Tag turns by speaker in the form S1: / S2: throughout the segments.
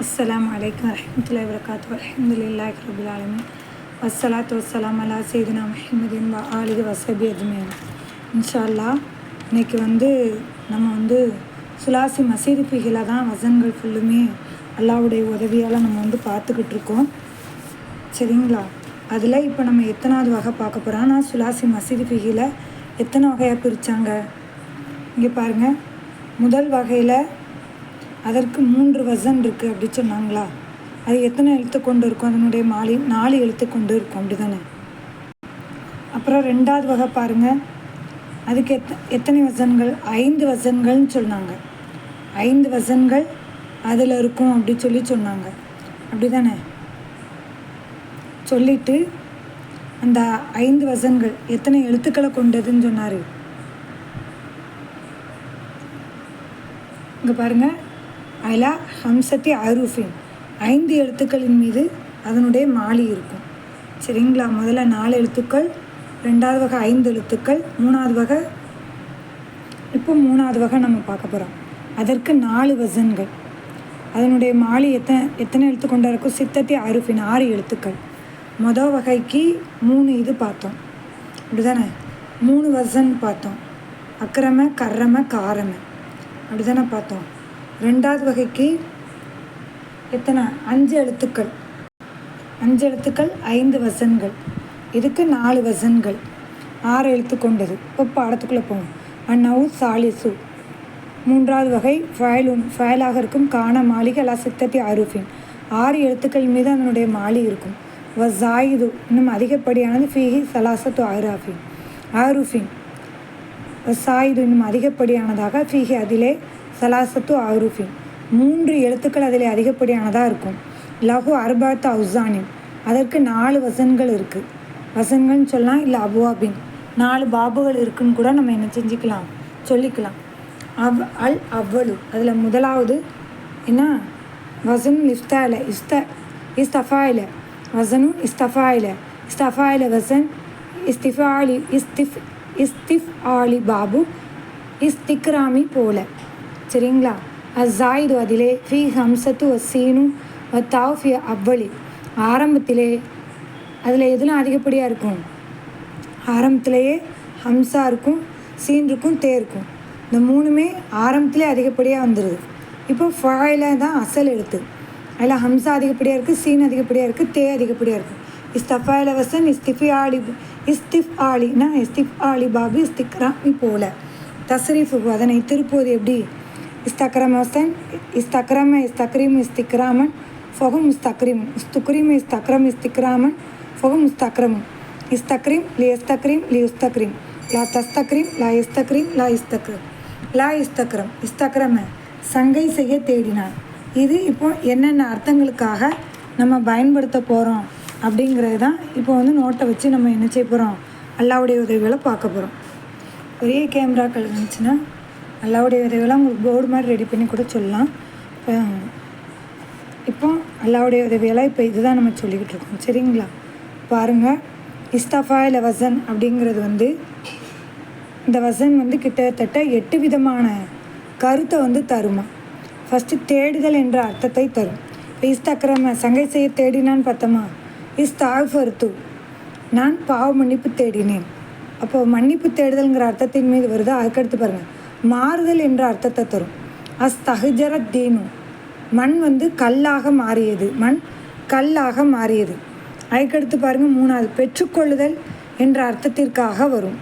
S1: அஸ்லாம் வலைக்கம் வரமத்துல வரகாத்து அல்ஹம்துலில்லாஹி ரபில் ஆலமீன். வஸ்ஸலாத்து வஸ்ஸலாம் அலா சைதினா முஹம்மதின் வ ஆலிஹி வசபி அஜ்மீன் இன்ஷா அல்லாஹ் இன்னைக்கு வந்து நம்ம வந்து சுலாசி மசீது பிகில தான் வசன்கள் ஃபுல்லுமே அல்லாவுடைய உதவியால் நம்ம வந்து பார்த்துக்கிட்டு இருக்கோம். சரிங்களா? அதில் இப்போ நம்ம எத்தனாவது வகை பார்க்க போகிறோம்னா சுலாசி மசீது பிகில எத்தனை வகையாக பிரித்தாங்க இங்கே பாருங்கள் முதல் வகையில் அதற்கு மூன்று வசன் இருக்குது அப்படி சொன்னாங்களா? அது எத்தனை எழுத்து கொண்டு இருக்கும் அதனுடைய மாலி நாலு எழுத்து கொண்டு இருக்கும் அப்படி தானே அப்புறம் ரெண்டாவது வகை பாருங்கள் அதுக்கு எத்த எத்தனை வசன்கள்? ஐந்து வசன்கள்னு சொன்னாங்க. ஐந்து வசன்கள் அதில் இருக்கும் அப்படி சொல்லி சொன்னாங்க. அப்படி தானே சொல்லிட்டு அந்த ஐந்து வசன்கள் எத்தனை எழுத்துக்களை கொண்டதுன்னு சொன்னார். இங்கே பாருங்கள் அலா ஹம்சத்தி அரூஃபின். ஐந்து எழுத்துக்களின் மீது அதனுடைய மாலி இருக்கும். சரிங்களா? முதல்ல நாலு எழுத்துக்கள் ரெண்டாவது வகை ஐந்து எழுத்துக்கள் மூணாவது வகை இப்போ மூணாவது வகை நம்ம பார்க்க போகிறோம் அதற்கு நாலு வசன்கள். அதனுடைய மாலி எத்தனை எத்தனை எழுத்து கொண்டா இருக்கும்? சித்தத்தி அருஃபின் ஆறு எழுத்துக்கள். மொதல் வகைக்கு மூணு இது பார்த்தோம். அப்படிதானே? மூணு வசன் பார்த்தோம். அக்கிரம கர்ரம காரம. அப்படிதானே பார்த்தோம்? ரெண்டாவது வகைக்கு எத்தனை? அஞ்சு எழுத்துக்கள். அஞ்சு எழுத்துக்கள் ஐந்து வசன்கள். இதுக்கு நாலு வசன்கள். ஆறு எழுத்து கொண்டது. இப்போ பாடத்துக்குள்ளே போகும் அண்ணவு சாலிசு. மூன்றாவது வகை ஃபயலுன் ஃபயலாக இருக்கும் காண மாளிகை அல்லா சித்தத்தி அருஃபின். ஆறு எழுத்துக்கள் மீது அதனுடைய மாலி இருக்கும். வசாயுது இன்னும் அதிகப்படியானது ஃபீஹி சலாசத்து ஆராஃபின் ஆரூஃபின் வசாயுது இன்னும் அதிகப்படியானதாக ஃபீஹி அதிலே சலாசத்து ஆரூஃபின். மூன்று எழுத்துக்கள் அதில் அதிகப்படியானதாக இருக்கும். லகு அர்பாத் அவுசானின். அதற்கு நாலு வசன்கள் இருக்குது வசன்கள்னு சொல்லலாம் இல்லை அபுவாபின். நாலு பாபுகள் இருக்குன்னு கூட நம்ம என்ன செஞ்சுக்கலாம்? சொல்லிக்கலாம். அவ் அல் அவ்வளு. அதில் முதலாவது என்ன? வசன் இஸ்தால இஸ்த இஸ்தஃபாயில வசனும் இஸ்தஃபாயில இஸ்தஃபாயில வசன் இஸ்திஃபாலி இஸ்திஃப் இஸ்திஃப் ஆலி பாபு இஸ்திக்ராமி போல. சரிங்களா? அசாயிது அதிலே ஃபி ஹம்சத்து வசீனு தாவ் தாஃபி அவ்வளி. ஆரம்பத்திலே அதில் எதுலாம் அதிகப்படியாக இருக்கும்? ஆரம்பத்திலேயே ஹம்சா இருக்கும் சீன் இருக்கும் தே இருக்கும். இந்த மூணுமே ஆரம்பத்திலே அதிகப்படியாக வந்துடுது இப்போ ஃபாயில் தான் அசல் எழுத்து. அதில் ஹம்சா அதிகப்படியாக இருக்குது சீன் அதிகப்படியாக இருக்குது தே அதிகப்படியாக இருக்குது இஸ்தஃபாயில வசன் இஸ்திஃபி ஆலி இஸ்திஃப் ஆலினா இஸ்திஃப் ஆலி பாபு இஸ்திக்ராமி போல. தசரீஃபு அதனை திருப்புவது எப்படி? இஸ்தக்ரம வசன் இஸ்தக்ரம இஸ்தக்ரீம் இஸ்திக்ராமன் ஃபொகும் இஸ்தக்ரீம் இஸ்துக்ரீம் இஸ்தக்ரம் இஸ்திக்ராமன் ஃபொகும் இஸ்தக்ரமும் இஸ்தக்ரீம் லி இஸ்தக்ரீம் லி இஸ்தக்ரீம் லா தஸ்தக்ரீம் லா இஸ்தக்ரீம் லா இஸ்தக்ரம் லா இஸ்தக்ரம் இஸ்தக்ரம சங்கை செய்ய தேடினான் இது இப்போ என்னென்ன அர்த்தங்களுக்காக நம்ம பயன்படுத்த போகிறோம் அப்படிங்கிறது தான் இப்போ வந்து நோட்டை வச்சு நம்ம என்ன செய்ய போகிறோம் அல்லாவுடைய உதவிகளை பார்க்க போகிறோம் பெரிய கேமராக்கள் இருந்துச்சுன்னா அல்லாவுடைய உதவியெல்லாம் உங்களுக்கு போர்டு மாதிரி ரெடி பண்ணி கூட சொல்லலாம். இப்போ இப்போ அல்லாவுடைய உதவியெல்லாம் இப்போ இதுதான் நம்ம சொல்லிக்கிட்டு இருக்கோம். சரிங்களா? பாருங்கள் இஸ்தஃபா இல்லை வசன் அப்படிங்கிறது வந்து இந்த வசன் வந்து கிட்டத்தட்ட எட்டு விதமான கருத்தை வந்து தருமா? ஃபஸ்ட்டு தேடுதல் என்ற அர்த்தத்தை தரும். இப்போ இஸ்தக்கிரம சங்கை செய்ய தேடினான்னு பார்த்தோமா? இஸ்தாஃபர்த்து நான் பாவ மன்னிப்பு தேடினேன். அப்போ மன்னிப்பு தேடுதல்ங்கிற அர்த்தத்தின் மீது வருது? அதுக்கடுத்து பாருங்கள் மாறுதல் என்ற அர்த்தத்தை தரும். அஸ்தகுஜரத் தேனு. மண் வந்து கல்லாக மாறியது. மண் கல்லாக மாறியது. அதுக்கடுத்து பாருங்கள் மூணாவது பெற்றுக்கொள்ளுதல் என்ற அர்த்தத்திற்காக வரும்.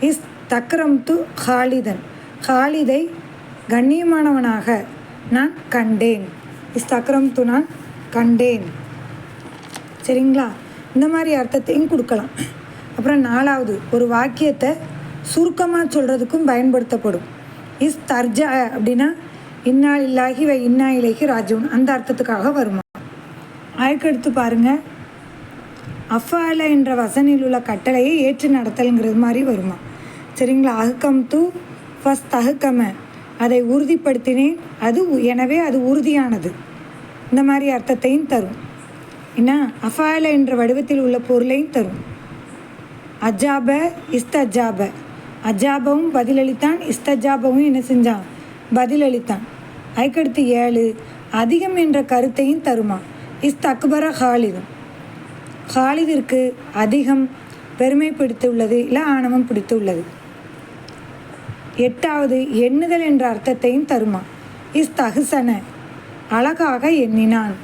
S1: இஸ் தக்ரம் து ஹாலிதன். ஹாலிதை கண்ணியமானவனாக நான் கண்டேன். இஸ் தக்ரம் து நான் கண்டேன். சரிங்களா? இந்த மாதிரி அர்த்தத்தையும் கொடுக்கலாம். அப்புறம் நாலாவது ஒரு வாக்கியத்தை சுருக்கமாக சொல்கிறதுக்கும் பயன்படுத்தப்படும். இஸ் தர்ஜா அப்படின்னா இன்னா இல்லாகி வை இன்னா இலகி ராஜவன் அந்த அர்த்தத்துக்காக வருமா? அதுக்கடுத்து பாருங்கள் அஃபால என்ற வசனில் உள்ள கட்டளையை ஏற்று நடத்தல்ங்கிறது மாதிரி வருமா? சரிங்களா? அகுக்கம் தூ ஃபஸ்ட் அகுக்கம அதை உறுதிப்படுத்தினேன். அது எனவே அது உறுதியானது. இந்த மாதிரி அர்த்தத்தையும் தரும். என்ன? அஃபால என்ற வடிவத்தில் உள்ள பொருளையும் தரும். அஜாப இஸ்தஜாப. அஜாபவும் பதிலளித்தான் இஸ்தஜாபவும் என்ன செஞ்சான்? பதிலளித்தான். அதுக்கடுத்து ஏழு அதிகம் என்ற கருத்தையும் தருமா? இஸ் தக்பர ஹாலிதும் ஹாலிதிற்கு அதிகம் பெருமை பிடித்து உள்ளது இல்லை ஆணவம் பிடித்து உள்ளது எட்டாவது எண்ணுதல் என்ற அர்த்தத்தையும் தருமா? இஸ் தகுசன அழகாக எண்ணினான்.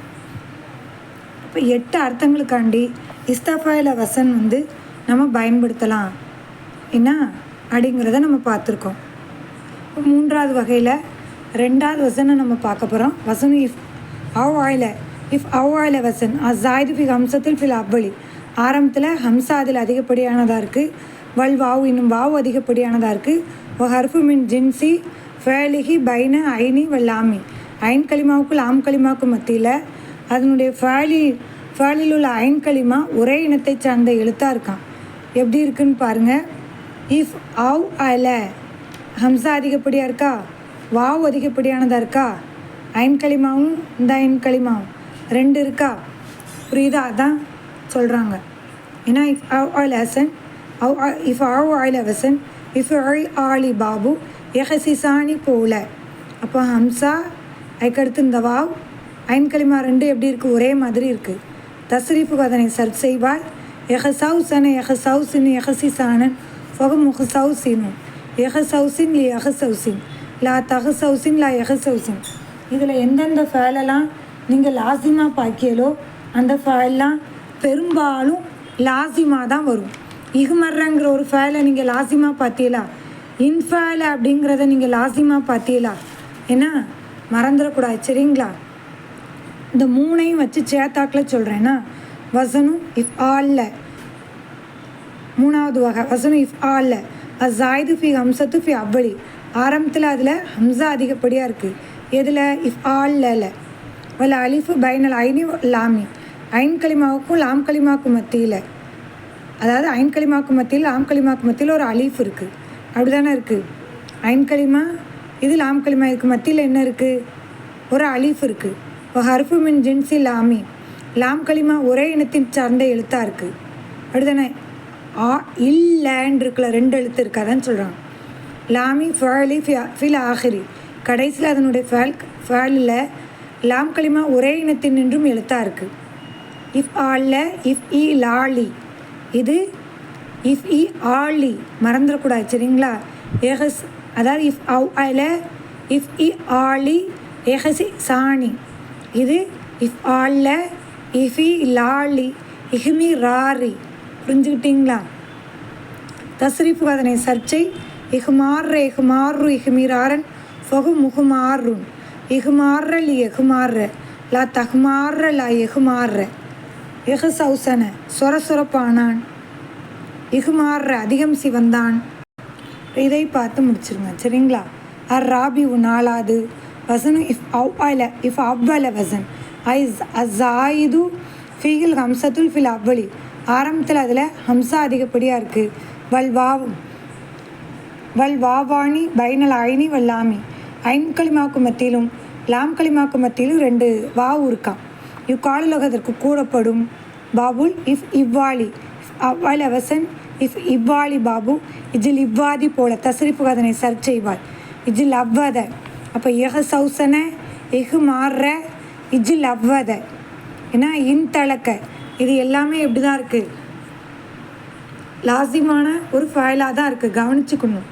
S1: இப்போ எட்டு அர்த்தங்களுக்காண்டி இஸ்தஃபாயில வசன் வந்து நம்ம பயன்படுத்தலாம். என்ன? அப்படிங்கிறத நம்ம பார்த்துருக்கோம். மூன்றாவது வகையில் ரெண்டாவது வசனை நம்ம பார்க்க போகிறோம் வசனம் இஃப் அவ் ஆயில இஃப் அவ் ஆயில வசன் அசாயிது ஃபி ஹம்சத்தில் ஃபில் அவ்வளி ஆரம்பத்தில் ஹம்சா அதில் அதிகப்படியானதாக இருக்குது வல் வாவு இன்னும் வாவு அதிகப்படியானதாக இருக்குது ஒ ஹர்ஃபு மின் ஜின்சி ஃபேலிஹி பைன ஐனி வல்லாமி ஐன் களிமாவுக்கு லாம் களிமாவுக்கு மத்தியில் அதனுடைய ஃபேலி ஃபேலில் உள்ள ஐன் களிமா ஒரே இனத்தை சார்ந்த எழுத்தாக இருக்கான். எப்படி இருக்குன்னு பாருங்கள் இஃப் ஆவ் அல ஹம்சா அதிகப்படியாக இருக்கா வாவ் அதிகப்படியானதாக இருக்கா ஐன் களிமாவும் இந்த ஐன் களிமாவும் ரெண்டு இருக்கா புரியுதா அதான் சொல்கிறாங்க ஏன்னா இஃப் அவ் ஆல் ஹசன் அவ் இஃப் ஆவ் ஆல் ஹசன் இஃப் ஆல் ஆலி பாபு எஹசிசானி போல அப்போ ஹம்சா அதுக்கடுத்து இந்த வாவ் ஐன் களிமா ரெண்டு எப்படி இருக்குது ஒரே மாதிரி இருக்குது தஸ்ரீஃபுக்கு அதனை சர்ச் செய்வாய் எஹசவுசன எஹசவுசின் எஹசிசானன் ஃபகு முஹசவுசினும் எஹசவுசின் லி எஹசவுசின் லா தஹசவுசின் லா எஹசவுசின் இதில் எந்தெந்த ஃபேலெல்லாம் நீங்கள் லாசிமாக பாக்கியலோ அந்த ஃபேலெலாம் பெரும்பாலும் லாசிமாக தான் வரும். இகுமர்றங்கிற ஒரு ஃபேலை நீங்கள் லாசிமாக பார்த்தீங்களா இன்ஃபேல அப்படிங்கிறத நீங்கள் லாசிமாக பார்த்தீங்களா என்ன? மறந்துடக்கூடாது சரிங்களா? இந்த மூணையும் வச்சு சேத்தாக்கில் சொல்கிறேன்னா வசனும் இஃப் ஆல்ல மூணாவது வகை. வசனம் இஃப் ஆல்ல அசாயிது ஃபி ஹம்சத்து ஃபி அவ்வளி. ஆரம்பத்தில் அதில் ஹம்சா அதிகப்படியாக இருக்குது எதில்? இஃப் ஆல்ல வல அலிஃபு பைனல் ஐனி லாமி. ஐன் களிமாவுக்கும் லாம் களிமாவுக்கும் மத்தியில். அதாவது ஐன் களிமாவுக்கு மத்தியில் லாம் களிமாவுக்கு மத்தியில் ஒரு அலீஃப் இருக்குது அப்படி தானே இருக்குது ஐன் களிமா? இது லாம் களிமா இதுக்கு மத்தியில் என்ன இருக்குது ஒரு அலீஃப் இருக்குது ஒரு ஹர்ஃபு மின் ஜின்சி லாமி. லாம் களிமா ஒரே இனத்தின் சார்ந்த எழுத்தாக இருக்குது அப்படி தானே ஆ இல்லைன்னு இருக்குல்ல ரெண்டு எழுத்து இருக்காதான்னு சொல்கிறாங்க லாமி ஃபேலி ஃபில் ஆஹிரி. கடைசியில் அதனுடைய ஃபேல் ஃபேலில் லாம் களிமா ஒரே இனத்தின் நின்றும் எழுத்தாக இருக்குது இஃப் ஆல்ல இஃப் இ லாலி. இது இஃப் இ ஆலி. மறந்துடக்கூடாது சரிங்களா? ஏஹஸ் அதாவது இஃப் அவ் அல இஃப் இ ஆலி ஏகசி சாணி. இது இஃப் ஆல்ல இஃப் இ லாலி இஹ்மி ராரி. புரிஞ்சுக்கிட்டீங்களா? தஸ்ரீஃபு அதனை சர்ச்சை இஹ்மார்ர இஹ்மார்ரு இஹ்மிராரன் ஃபகு முகுமார்ருன் இஹ்மார்ர லி எஹ்மார்ர லா தஹ்மார்ர லா எஹ்மார்ர இஹு சௌசன சொர சொரப்பானான். இகுமார்ற அதிகம் சிவந்தான். இதை பார்த்து முடிச்சிருங்க சரிங்களா? அர் ராபி உ நாலாவது வசனம் இஃப் அவ்வல இஃப் அவ்வல வசன். ஐஸ் அசாயிது ஃபீகில் ஹம்சத்துல் ஃபில் அவ்வளி ஆரம்பத்தில் அதில் ஹம்சா அதிகப்படியாக இருக்குது வல் வாவும் வல் வாவாணி பைனல் ஐனி வல்லாமி ஐன் களிமாக்கு மத்தியிலும் லாம் களிமாக்கு மத்தியிலும் ரெண்டு வாவு இருக்கான் இவ்காலில் அதற்கு கூறப்படும் பாபுல் இஃப் இவ்வாலி அவ்வாலி அவசன் இஃப் இவ்வாலி பாபு இஜில் இவ்வாதி போல தசரிப்பு அதனை சர்ச் செய்வாள் இஜில் அவ்வத அப்போ எஹ சௌசன எஹு மாற இஜில் அவ்வத. ஏன்னா இன் தளக்க இது எல்லாமே எப்படி தான் இருக்குது லாசிமான ஒரு ஃபைலாக தான் இருக்குது கவனிச்சுக்கணும்.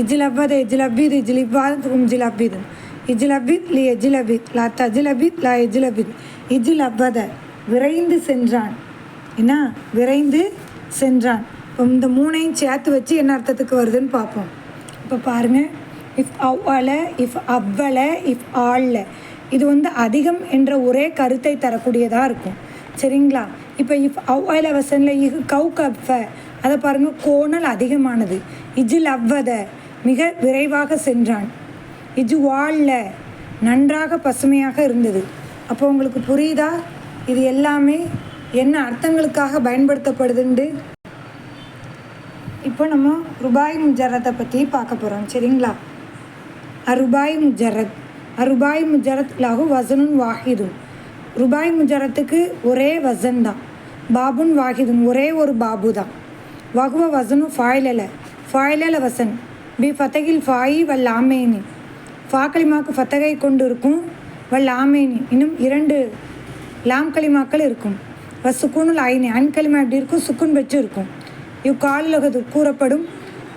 S1: இஜில் அவ்வத இஜில் அவ்வீது இஜில் இவ்வாது இஜில் அவ்வீது இஜில் அவ்வீத் லி எஜில் அவ்வீத் லா தஜில் அவ்வீத் லா எஜில் அவ்வீத் இஜில் அவ்வத விரைந்து சென்றான். என்ன? விரைந்து சென்றான். இப்போ இந்த மூணையும் சேர்த்து வச்சு என்ன அர்த்தத்துக்கு வருதுன்னு பார்ப்போம். இப்போ பாருங்கள் இஃப் அவ்வள இஃப் அவ்வள இஃப் ஆள்ல இது வந்து அதிகம் என்ற ஒரே கருத்தை தரக்கூடியதாக இருக்கும். சரிங்களா? இப்போ இஃப் அவ்வாயில் வசனில் இஹ் கவு கஃப அதை பாருங்கள் கோணல் அதிகமானது. இஜில் அவ்வத மிக விரைவாக சென்றான். இஜு வாழல நன்றாக பசுமையாக இருந்தது. அப்போ உங்களுக்கு புரியுதா? இது எல்லாமே என்ன அர்த்தங்களுக்காக பயன்படுத்தப்படுதுண்டு? இப்போ நம்ம ருபாய் முஜரத்தை பற்றி பார்க்க போகிறோம் சரிங்களா? அருபாய் முஜரத் அருபாய் முஜரத் லாகு வசனுன் வாஹிதுன். ருபாய் முஜரத்துக்கு ஒரே வசன் தான் பாபுன் வாஹிதுன் ஒரே ஒரு பாபு தான் வகுவ வசனு ஃபாயிலல. ஃபாயிலல வசன். பி ஃபத்தகில் ஃபாயி வல் ஆமேனி. ஃபாக்களிமாக்கு ஃபத்தகை கொண்டு இருக்கும் வல் லாமேனி இன்னும் இரண்டு லாம் களிமாக்கள் இருக்கும். வ சுக்குனுல் ஐனி. அன் களிமா எப்படி இருக்கும்? சுக்குன் வச்சு இருக்கும். இவ் காலிலகது கூறப்படும்.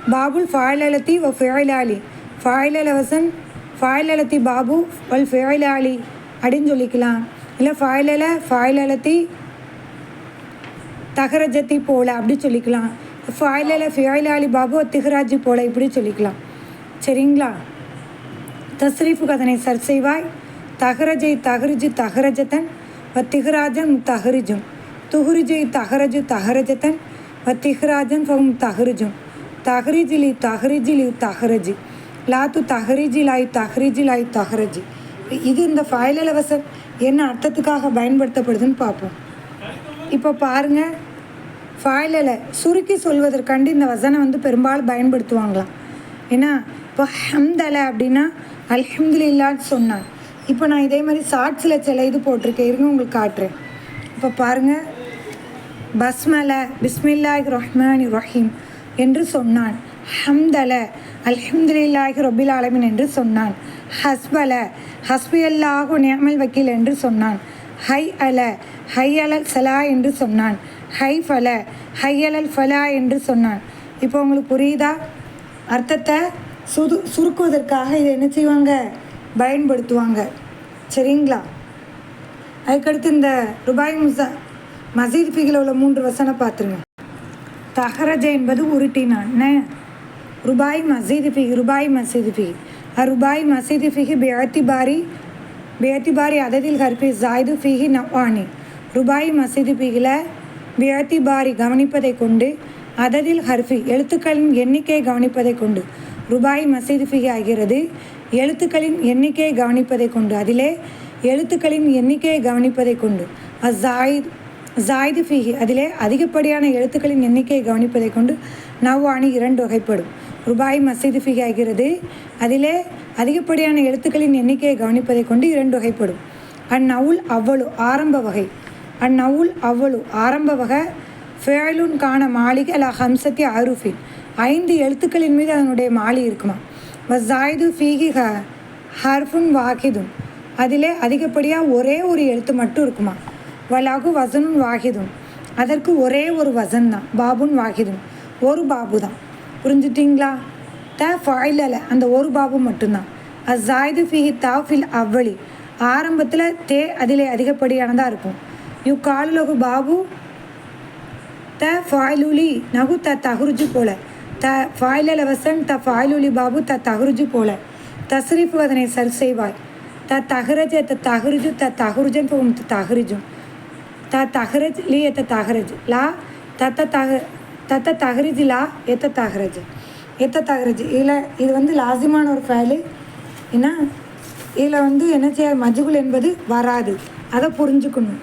S1: பாபுல் ஃபாயிலலத்தி வ ஃபேயிலாலி. ஃபாயிலல வசன். ஃபாயிலலத்தி பாபு வல் ஃபேயிலாலி. அப்படின்னு சொல்லிக்கலாம். இல்லை ஃபாயிலல ஃபாயிலத்தி தகரஜத்தி போல அப்படி சொல்லிக்கலாம். ஃபாயிலில் ஃபியாயிலாலி பாபு திகராஜி போல இப்படி சொல்லிக்கலாம். சரிங்களா? தஸ்ரீஃபு அதனை சர் செய்வாய் தகரஜை தகரிஜு தகரஜத்தன் வ திகராஜன் தகரிஜும். துகுரிஜை தகரஜு தகரஜத்தன் வ திகராஜன் ஃபம் தகரிஜும். தகரிஜிலி தகரிஜிலி தகரஜி லாத்து தகரிஜி லாய் தகரிஜி தகரஜி. இது இந்த ஃபைலல வசம் என்ன அர்த்தத்துக்காக பயன்படுத்தப்படுதுன்னு பார்ப்போம். இப்போ பாருங்கள் ஃபாயிலில் சுருக்கி சொல்வதற்காண்டி இந்த வசனம் வந்து பெரும்பாலும் பயன்படுத்துவாங்களாம். ஏன்னா இப்போ ஹம்தலை அப்படின்னா அல்ஹம்துலில்லான்னு சொன்னான் இப்போ நான் இதே மாதிரி ஷார்ட்ஸில் சில இது போட்டிருக்கேன். இருங்க உங்களுக்கு காட்டுறேன். இப்போ பாருங்கள் பஸ்மல பிஸ்மில்லாஹி ரஹ்மானி ரஹீம் என்று சொன்னான். ஹம்தல அல்ஹம்துலில்லாஹி ரொபில் ஆலமின் என்று சொன்னான். ஹஸ்பல ஹஸ்பி அல்லாஹு நியமல் வக்கீல் என்று சொன்னான். ஹை அல ஹை அலல் சலா என்று சொன்னான். ஹை ஃபல ஹை அலல் ஃபலா என்று சொன்னான். இப்போ உங்களுக்கு புரியுதா? அர்த்தத்தை சுது சுருக்குவதற்காக இதை என்ன செய்வாங்க? பயன்படுத்துவாங்க. சரிங்களா? அதுக்கடுத்து இந்த ருபாய் முசா மசீத் பிகில் உள்ள மூன்று வசனம் பார்த்துருங்க தஹரஜ என்பது உருட்டினான். என்ன? ருபாய் மசீது பி ருபாய் மசீது பி அருபாய் மசீது ஃபிஹி பேத்திபாரி பேத்திபாரி அததில் ஹர்பி ஜாய்து ஃபிஹி நவானி ருபாய் மசீது பிகில பேத்திபாரி கவனிப்பதை கொண்டு அததில் ஹர்ஃபி எழுத்துக்களின் எண்ணிக்கையை கவனிப்பதை கொண்டு ருபாய் மசீது ஃபிஹி ஆகிறது எழுத்துக்களின் எண்ணிக்கையை கவனிப்பதை கொண்டு அதிலே எழுத்துக்களின் எண்ணிக்கையை கவனிப்பதை கொண்டு அசாயித் ஜாயிது ஃபிஹி அதிலே அதிகப்படியான எழுத்துக்களின் எண்ணிக்கையை கவனிப்பதை கொண்டு நவ்வாணி இரண்டு வகைப்படும் ருபாய் மசீது ஃபிஹி ஆகிறது. அதிலே அதிகப்படியான எழுத்துக்களின் எண்ணிக்கையை கவனிப்பதை கொண்டு இரண்டு வகைப்படும். அந்நவுல் அவ்வளு ஆரம்ப வகை. அந்நவுல் அவ்வளு ஆரம்ப வகை ஃபேலுன் காண மாளிகை அலா ஹம்சத்தி அருஃபின். ஐந்து எழுத்துக்களின் மீது அதனுடைய மாலி இருக்குமா வசாயிது ஃபீகி ஹ ஹர்ஃபுன் வாஹிதுன் அதிலே அதிகப்படியாக ஒரே ஒரு எழுத்து மட்டும் இருக்குமா வலாகு வசனும் வாஹிதுன் அதற்கு ஒரே ஒரு வசன் தான். பாபுன் வாஹிதுன் ஒரு பாபு தான். புரிஞ்சுட்டிங்களா? த ஃபாயிலல அந்த ஒரு பாபு மட்டும்தான். அசாயிது ஃபிஹி தாஃபில் அவ்வளி. ஆரம்பத்தில் தே அதிலே அதிகப்படியானதாக இருக்கும். யூ காலுலகு பாபு த ஃபாயிலுலி நகு த தகுருஜு போல. த ஃபாயில வசன் த ஃபாயிலுலி பாபு த தகுருஜு போல. தஸ்ரீஃபு அதனை சரி செய்வாய். த தஹரஜ த தகுருஜு த தகுருஜன் போகும் த தகுரிஜும் த தஹரஜ் லி எத்த தஹரஜ். லா த தக தத்த தஹரிஜ் லா எத்த தஹ்ரஜ் எத்த தஹ்ரஜ் இதில் இது வந்து லாசிமான ஒரு ஃபைலு ஏன்னா இதில் வந்து என்ன செய்ய மஜுகுல் என்பது வராது. அதை புரிஞ்சுக்கணும்.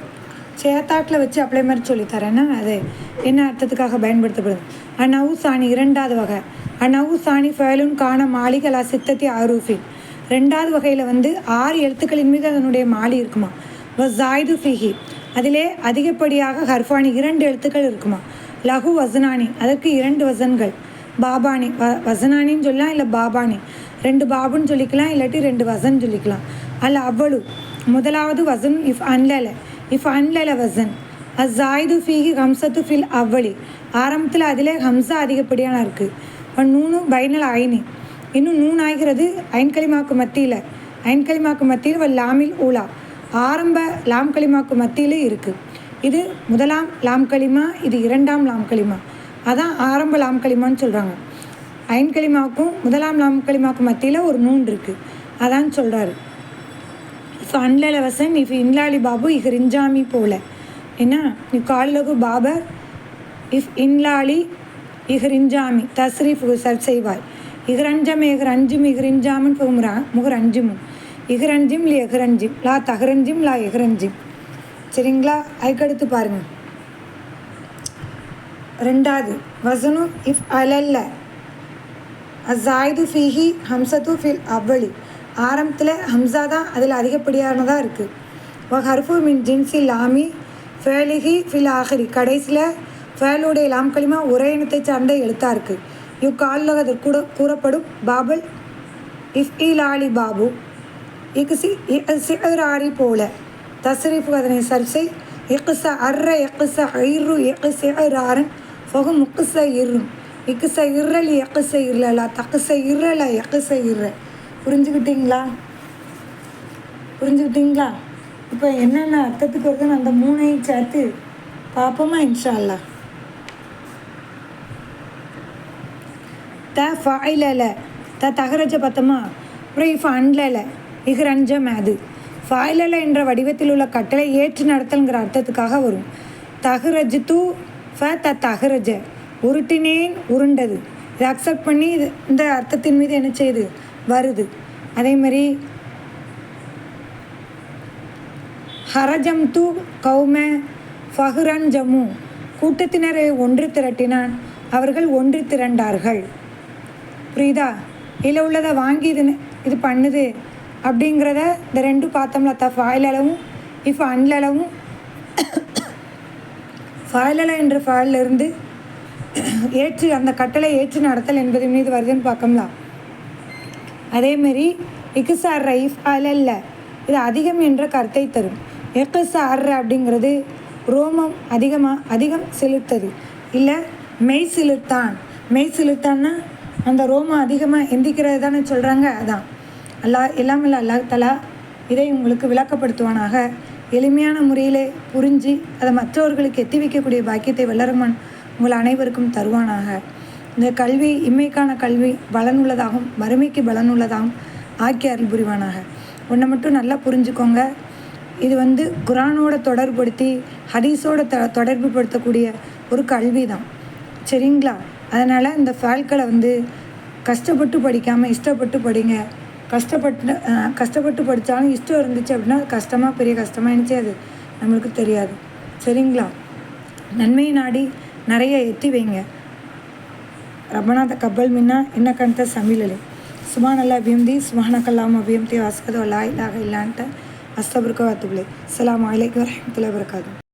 S1: சேத்தாட்டில் வச்சு அப்ளை மாதிரி சொல்லித்தரேன்னா அது என்ன அர்த்தத்துக்காக பயன்படுத்தப்படுது? அனவு சாணி இரண்டாவது வகை. அனவு சாணி ஃபயலுன் காண மாளிகலா சித்தத்தி ஆரூஃபின் ரெண்டாவது வகையில் வந்து ஆறு எழுத்துக்களின் மீது அதனுடைய மாலி இருக்குமா? வ ஃபிஹி. அதிலே அதிகப்படியாக ஹர்ஃபானி இரண்டு எழுத்துக்கள் இருக்குமா? லகு வசனானி. அதற்கு இரண்டு வசன்கள். பாபானி. வ வசனானின்னு சொல்லலாம் இல்லை பாபானி? ரெண்டு பாபுன்னு சொல்லிக்கலாம் இல்லாட்டி ரெண்டு வசன் சொல்லிக்கலாம். அல்ல அவ்வளவு முதலாவது வசன் இஃப் அன்லல. இஃப் அன்லல வசன். அசாயிது ஃபீஹி ஹம்சத்து ஃபில் அவ்வளி. ஆரம்பத்தில் அதிலே ஹம்சா அதிகப்படியான இருக்குது நூனு பைனல் ஐனி. இன்னும் நூன் ஆகிறது ஐன்களிமாக்கு மத்தியில். ஐன்களிமாக்கு மத்தியில் லாமில் ஊலா. ஆரம்ப லாம் களிமாக்கு மத்தியில் இருக்குது இது முதலாம் லாம் களிமா இது இரண்டாம் லாம் களிமா. அதான் ஆரம்ப லாம் களிமான்னு சொல்கிறாங்க ஐன் களிமாவுக்கும் முதலாம் லாம் களிமாவுக்கும் மத்தியில் ஒரு நூன் இருக்குது அதான் சொல்கிறாரு இஃப் அன்லவசன் இஃப் இன்லாலி பாபு இஃப் ரிஞ்சாமி போல. என்ன? நீ காலிலகு பாபர் இஃப் இன்லாலி இஹ்ரிஞ்சாமி தஸ்ரீஃப் சர் செய்வாய். இஹ்ரஞ்சம் இஹ்ரஞ்சிம் இஹ்ரிஞ்சாமின் முகர் அஞ்சுமும் இஹ்ரஞ்சிம் லி எஹ்ரஞ்சிம் லா தஹ்ரஞ்சிம் லா எஹ்ரஞ்சிம் சரிங்களா? அதுக்கடுத்து பாருங்கள் ரெண்டாவது வசனு இஃப் அலல்ல. அசாயுது ஃபீஹி ஹம்சத்து ஃபில் அவ்வளி ஆரம்பத்தில் ஹம்சா தான் அதில் அதிகப்படியானதாக இருக்குது வ ஹர்ஃபு மின் ஜின்சி லாமி ஃபேலிஹி ஃபில் ஆஹரி. கடைசியில் ஃபேலுடைய லாம் களிமா ஒரே இனத்தை சார்ந்த எழுத்தாக இருக்குது இவ் காலில் அது கூட கூறப்படும். பாபல் இஃப் இ லாலி பாபு இக்சி இறாரி போல. தசரிஃபு அதனை சரிசை இக்குச அர்ற எக்குச ஐரு எக்குச இறாரன் ஃபகு முக்குச இரும் இக்குச இர்ரலி எக்குச இர்லலா தக்குச இர்ரல எக்குச இர்ற புரிஞ்சுக்கிட்டீங்களா புரிஞ்சுக்கிட்டீங்களா இப்போ என்னென்ன அர்த்தத்துக்கு வருதுன்னு அந்த மூணையும் சேர்த்து பார்ப்போமா இன்ஷா அல்லா த ஃபாயிலல த தகரஜ பத்தமா? அப்புறம் இஃப் அன்லல இஹ்ரஞ்சம் அது. ஃபாயிலல என்ற வடிவத்தில் உள்ள கட்டளை ஏற்று நடத்தல்ங்கிற அர்த்தத்துக்காக வரும். தகுரஜு தூ ஃப த தகுரஜ. உருட்டினேன் உருண்டது. இதை அக்செப்ட் பண்ணி இது இந்த அர்த்தத்தின் மீது என்ன செய்யுது வருது. அதே மாதிரி ஹரஜம் தூ கௌம ஃபஹ்ரன் ஜம்மு கூட்டத்தினரை ஒன்று திரட்டினான். அவர்கள் ஒன்று திரண்டார்கள். புரியுதா? இதில் உள்ளதை வாங்கி இது இது பண்ணுது. அப்படிங்கிறத இந்த ரெண்டும் பார்த்தோம்ல த ஃபாயிலளவும் இஃப் அன்லளவும் ஃபாயிலல என்ற ஃபாயிலிருந்து ஏற்று அந்த கட்டளை ஏற்று நடத்தல் என்பது மீது வருதுன்னு பார்க்கம்லாம் அதேமாரி இக்குசார் ரைஃப் அலல்ல இது அதிகம் என்ற கருத்தை தரும். எக்குசார் அப்படிங்கிறது ரோமம் அதிகமாக அதிகம் செலுத்தது. இல்லை மெய் சிலுத்தான். மெய் சிலுத்தான்னா அந்த ரோமம் அதிகமாக எந்திக்கிறது தானே சொல்கிறாங்க அதான். அல்லா எல்லாம் அல்லாஹ் தலா இதை உங்களுக்கு விளக்கப்படுத்துவானாக. எளிமையான முறையிலே புரிஞ்சு அதை மற்றவர்களுக்கு எத்தி வைக்கக்கூடிய பாக்கியத்தை வல்லரமான் உங்கள் அனைவருக்கும் தருவானாக. இந்த கல்வி இம்மைக்கான கல்வி பலனுள்ளதாகவும் வறுமைக்கு பலனுள்ளதாகவும் ஆக்கி அருள் புரிவானாக. ஒன்றை மட்டும் நல்லா புரிஞ்சுக்கோங்க. இது வந்து குரானோட தொடர்புபடுத்தி ஹதீஸோட த தொடர்பு படுத்தக்கூடிய ஒரு கல்வி தான் சரிங்களா? அதனால் இந்த ஃபேல்களை வந்து கஷ்டப்பட்டு படிக்காமல் இஷ்டப்பட்டு படிங்க. கஷ்டப்பட்டு கஷ்டப்பட்டு படித்தாலும் இஷ்டம் இருந்துச்சு அப்படின்னா அது கஷ்டமாக பெரிய கஷ்டமாக இருந்துச்சு அது. நம்மளுக்கு தெரியாது. சரிங்களா? நன்மையை நாடி நிறைய எத்தி வைங்க. ரபநாத கப்பல் மின்னா என்ன கண்ட சமிழலி சுபான் அல்லா அபியம்தி சுபானக்கல்லாம் அபியம்தி வாஸ்கதோ அல்லா இல்லாக இல்லான்ட்டு அஸ்தபுருக்க வாத்துபிளே அஸ்ஸலாமு அலைக்கும் வரஹ்மத்துல்லாஹி பிறக்காது